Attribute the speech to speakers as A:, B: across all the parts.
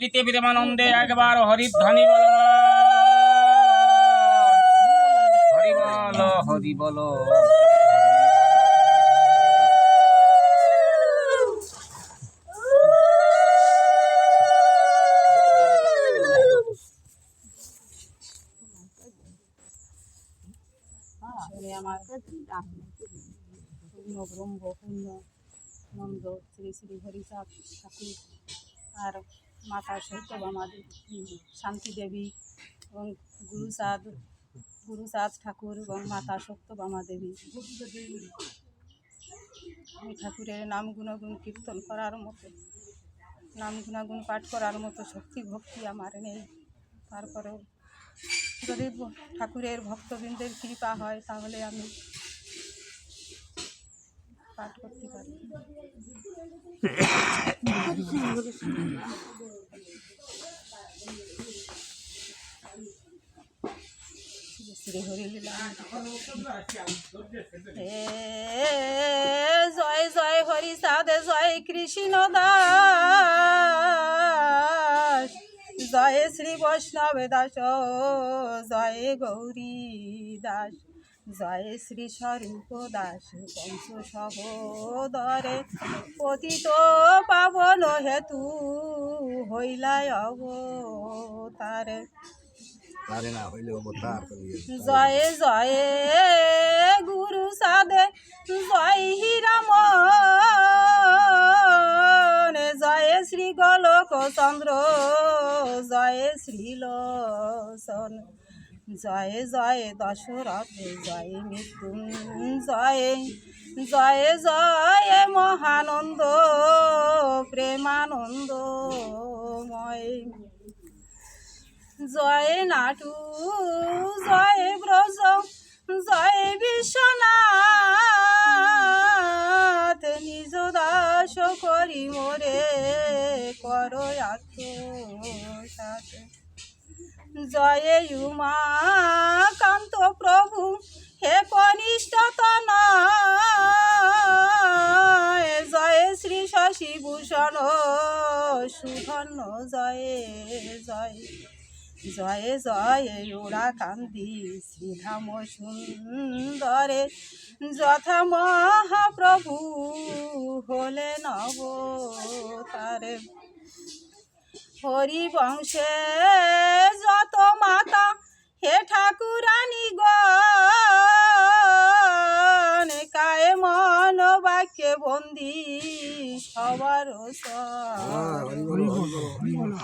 A: প্রীতি প্রেমানন্দে একবার হরিধ্বনি বল। হরি বল হরি বল।
B: নন্দ শ্রী শ্রী হরিচাঁদ ঠাকুর আর মাতা সত্যভামা দেবী শান্তি দেবী এবং গুরুচাঁদ গুরুচাঁদ ঠাকুর এবং মাতা সত্যভামা দেবী এই ঠাকুরের নাম গুণগুণ কীর্তন করার মতো, নাম গুণাগুণ পাঠ করার মতো শক্তি, ভক্তি আমার নেই। তারপরেও যদি ঠাকুরের ভক্তবৃন্দের কৃপা হয়, তাহলে আমি পাঠ করতে পারি। জয় জয় হরি সাধে জয় কৃষ্ণ দাস। জয় শ্রী বৈষ্ণব দাস, জয় গৌরী দাস। জয় শ্রী স্বরূপ দাস বংশ সহোদরে পতিত পাবন হেতু হইলাই অবতারে। জয় জয় গুরু সাধে জয় হিরাম জয় শ্রী গোলক চন্দ্র, জয় শ্রী লোচন জয় জয় দশরথ জয় মৃত্যুঞ্জয় জয় জয় মহানন্দ, প্রেমানন্দময়। জয় নাটু, জয় ব্রজ, জয় বিশ্বনাথ। নিজ দাস করি মোরে, কর জয় উমা কান্ত প্রভু, হে কনিষ্ঠতন জয় শ্রী শশী ভূষণ সুধন্য জয় জয়। জয় জয়ে ওরা কান্দি শ্রীধাম সুন্দরে যথা মহাপ্রভু হলে নব তারে। হরি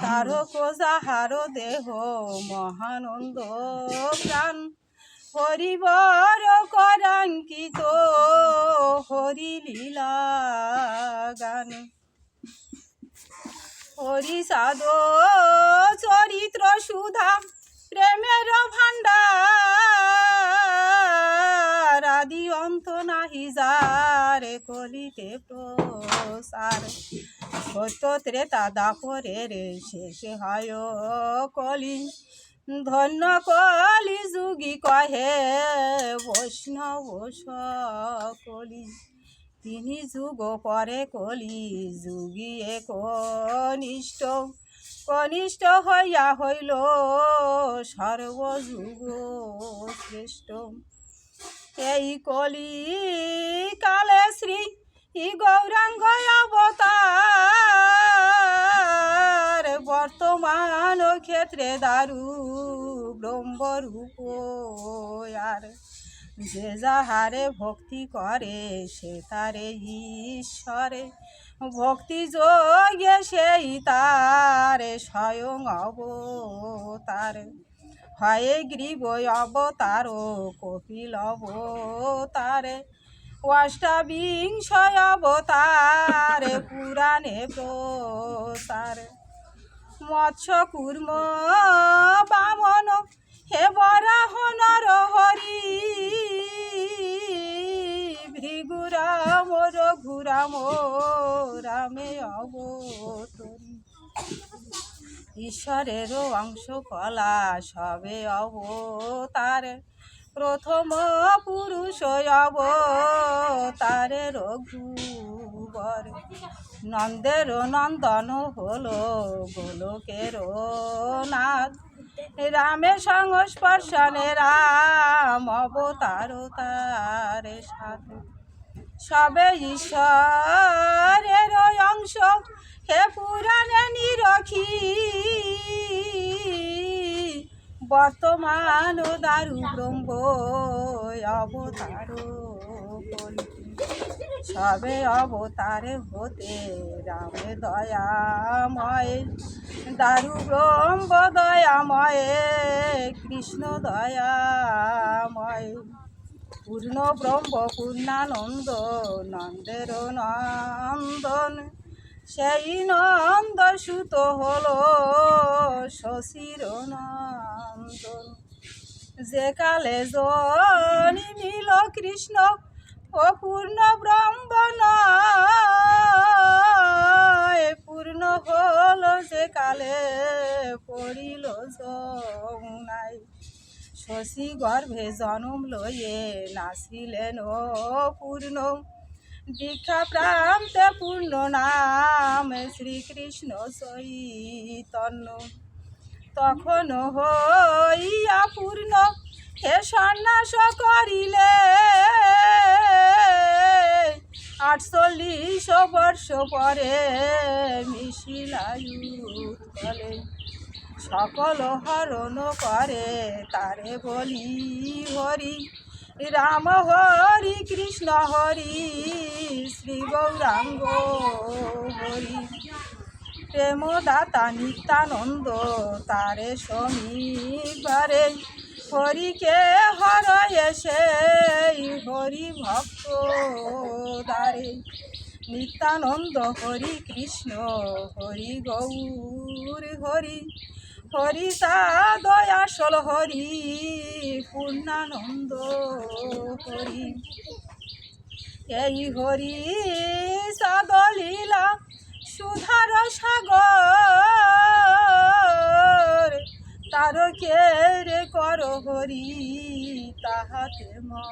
B: তার যাহার দেহ মহানন্দ প্রাণ হরিবর করাঙ্কিত হরি লীলা গান। হরি সাধ চরিত্র সুধা প্রেমের ভাণ্ডার আদি অন্ত নাহি যারে কলিতে প্রসার। সত্য ত্রেতা রে শেষ হয় কলি। ধন্য কলি যুগি কহে, বৈষ্ণব সকলি। তিনি যুগ পরে কলি যুগিয়ে কনিষ্ঠ। কনিষ্ঠ হইয়া হইল সর্বযুগ শ্রেষ্ঠ। এই কলি কালে শ্রী গৌরাঙ্গ ক্ষেত্রে দারু ব্রহ্মরূপ আর যে যাহারে ভক্তি করে সে তারে ঈশ্বরে ভক্তি যোগে সেই তারে স্বয়ং অবতার হয় গ্রীব অবতার কপিল অবতারে অষ্টাবিংশ অবতারে পুরাণে প্রসার মৎস্য কুর্ম বামন। হে বরাহ নরহরি ভৃগুরাম রঘুরাম রামে অবতরী। ঈশ্বরেরও অংশ কলা সবে অবতার। প্রথম পুরুষ অবতারে রঘুবর নন্দের নন্দন হলো গোলকের নাথ রামে সংস্পর্শনে রাম অবতার তারে সাথে সবে ঈশ্বরের অংশ, হে পুরাণে নিরখি। বর্তমান দারু ব্রহ্ম অবতার সবে অবতারে হতে রামে দয়াময়, দারু ব্রহ্ম দয়াময়, কৃষ্ণ দয়াময়। পূর্ণ ব্রহ্ম, পূর্ণানন্দ, নন্দের নন্দন, সেই নন্দ সুত হলো শশীর নন্দন। যে কালে জনি মিল কৃষ্ণ পূর্ণ পূর্ণ হলো যে কালে, পড়িল যমুনায় শশী গর্ভে জনম লয়ে নাচিলেন ও পূর্ণ দীক্ষা প্রান্তে পূর্ণ নাম শ্রীকৃষ্ণ চৈতন্য। তখন হইয়া পূর্ণ, হে সন্ন্যাস করিলে আটচল্লিশ বর্ষ পরে মিশিলায়ুত কলে সকল হরণ করে তারে বলি হরি, রাম হরি, কৃষ্ণ হরি, শ্রী গৌরাঙ্গ হরি। প্রেমদাতা নিত্যানন্দ তারে সমীবারে হরিকে হর এসে হরি ভক্ত দ্বারে নিত্যানন্দ হরি কৃষ্ণ, হরি গৌর হরি হরি দয়াসল হরি, পূর্ণানন্দ হরি। এই হরি সাদলীলা সুধার সাগর তার কে রে কর হরি তাহাতে মা